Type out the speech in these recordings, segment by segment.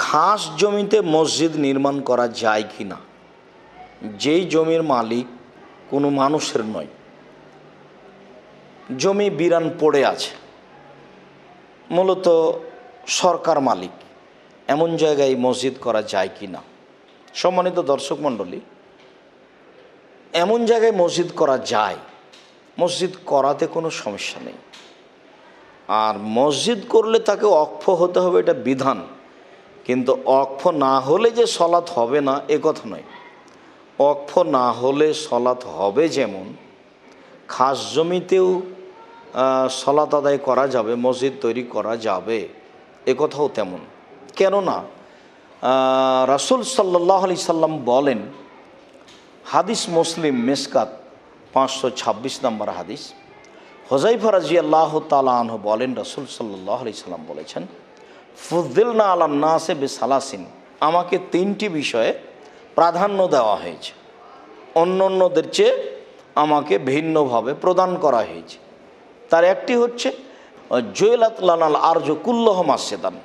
খাস জমিতে মসজিদ নির্মাণ করা যায় কি না যেই জমির মালিক কোনো মানুষের নয়। জমি বিরান পড়ে আছে। মূলত সরকার মালিক এমন জায়গায় মসজিদ করা যায় কি না সম্মানিত দর্শক মণ্ডলী, এমন জায়গায় মসজিদ করা যায়, মসজিদ করাতে কোনো সমস্যা নেই। আর মসজিদ করলে তাকে অক্ষ হতে হবে এটা বিধান। কিন্তু অক্ষ না হলে যে সলাৎ হবে না, এ কথা নয়। অক্ষ না হলে সলাৎ হবে যেমন, খাস জমিতেও সলাত আদায় করা যাবে, মসজিদ তৈরি করা যাবে, এ কথাও তেমন। কেননা রাসূল সাল্লাহ আলি সাল্লাম বলেন, হাদিস মুসলিম মেসকাত পাঁচশো ছাব্বিশ নম্বর হাদিস হোজাইফা রাজি আল্লাহ তালাহ বলেন, রসুল সাল্লাহ আলি সাল্লাম বলেছেন ফুদ্দিল না আলাম নাসে বে সালাসিন আমাকে তিনটি বিষয়ে প্রাধান্য দেওয়া হয়েছে। অন্য অন্যদের চেয়ে আমাকে ভিন্নভাবে প্রদান করা হয়েছে। তার একটি হচ্ছে জৈলাত লানাল আর্য কুল্লহ মাসেদান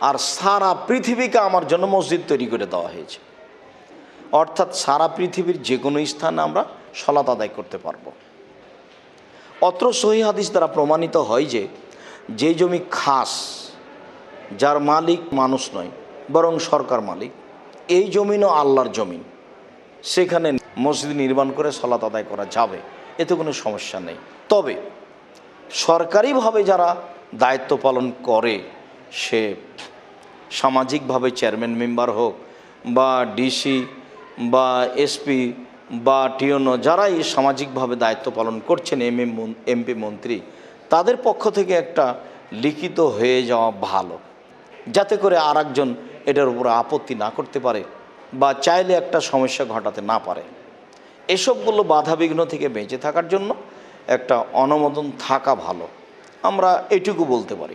আর সারা পৃথিবীকে আমার জন্য মসজিদ তৈরি করে দেওয়া হয়েছে। অর্থাৎ সারা পৃথিবীর যে কোনো স্থানে আমরা সলাত আদায় করতে পারব। অত্র সহি হাদিস দ্বারা প্রমাণিত হয় যে যে জমি খাস যার মালিক মানুষ নয়, বরং সরকার মালিক। এই জমিনও আল্লাহর জমিন। সেখানে মসজিদ নির্মাণ করে সলাত আদায় করা যাবে, এতে কোনো সমস্যা নেই। তবে সরকারিভাবে যারা দায়িত্ব পালন করে, সে সামাজিকভাবে চেয়ারম্যান মেম্বার হোক বা ডিসি বা এসপি বা টিওনো, যারাই সামাজিকভাবে দায়িত্ব পালন করছেন এম এম এমপি মন্ত্রী, তাদের পক্ষ থেকে একটা লিখিত হয়ে যাওয়া ভালো। যাতে করে আর এটার উপর আপত্তি না করতে পারে বা চাইলে একটা সমস্যা ঘটাতে না পারে। এসবগুলো বাধাবিঘ্ন থেকে বেঁচে থাকার জন্য একটা অনুমোদন থাকা ভালো। আমরা এটুকু বলতে পারি।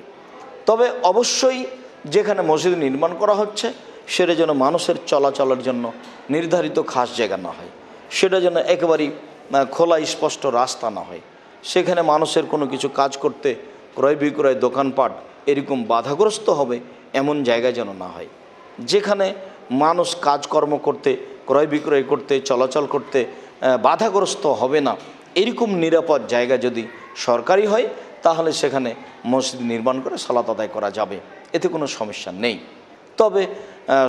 তবে অবশ্যই যেখানে মসজিদ নির্মাণ করা হচ্ছে, সেটা যেন মানুষের চলাচলের জন্য নির্ধারিত খাস জায়গা না হয়। সেটা যেন একেবারেই খোলা, স্পষ্ট রাস্তা না হয়। সেখানে মানুষের কোনো কিছু কাজ করতে ক্রয় বিক্রয় দোকানপাট এরকম বাধাগ্রস্ত হবে এমন জায়গা যেন না হয়। যেখানে মানুষ কাজকর্ম করতে, ক্রয় বিক্রয় করতে, চলাচল করতে বাধাগ্রস্ত হবে না। এরকম নিরাপদ জায়গা যদি সরকারি হয়, তাহলে সেখানে মসজিদ নির্মাণ করে সালাত আদায় করা যাবে। এতে কোনো সমস্যা নেই। তবে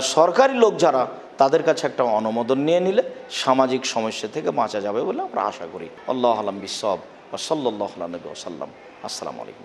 সরকারি লোক যারা, তাদের কাছে একটা অনুমোদন নিয়ে নিলে সামাজিক সমস্যা থেকে বাঁচা যাবে বলে আমরা আশা করি। আল্লাহ আলম বিসব সাল্লাহ নবী সাল্লাম। আসসালামু আলাইকুম।